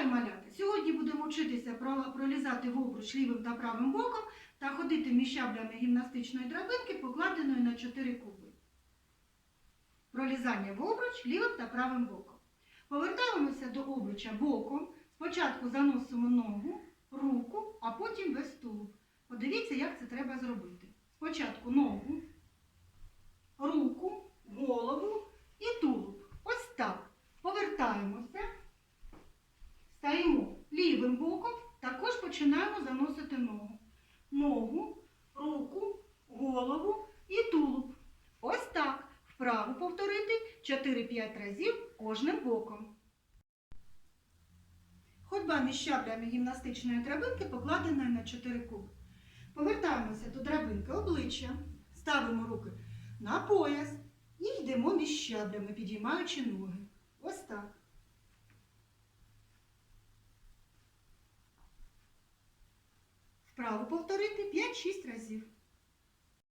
Вітаю, малята! Сьогодні будемо вчитися про- пролізати в обруч лівим та правим боком та ходити між щаблями гімнастичної драбинки, покладеної на 4 куби. Пролізання в обруч лівим та правим боком. Повертаємося до обруча боком. Спочатку заносимо ногу, руку, а потім весь тулуб. Подивіться, як це треба зробити. Спочатку ногу, руку, голову і тулуб. Ось так. Повертаємося. Стаємо лівим боком, також починаємо заносити ногу. Ногу, руку, голову і тулуб. Ось так. Вправу повторити 4-5 разів кожним боком. Ходьба між щаблями гімнастичної драбинки покладена на 4 куби. Повертаємося до драбинки обличчя, ставимо руки на пояс і йдемо між щаблями, підіймаючи ноги. Ось так. Вправо повторити 5-6 разів.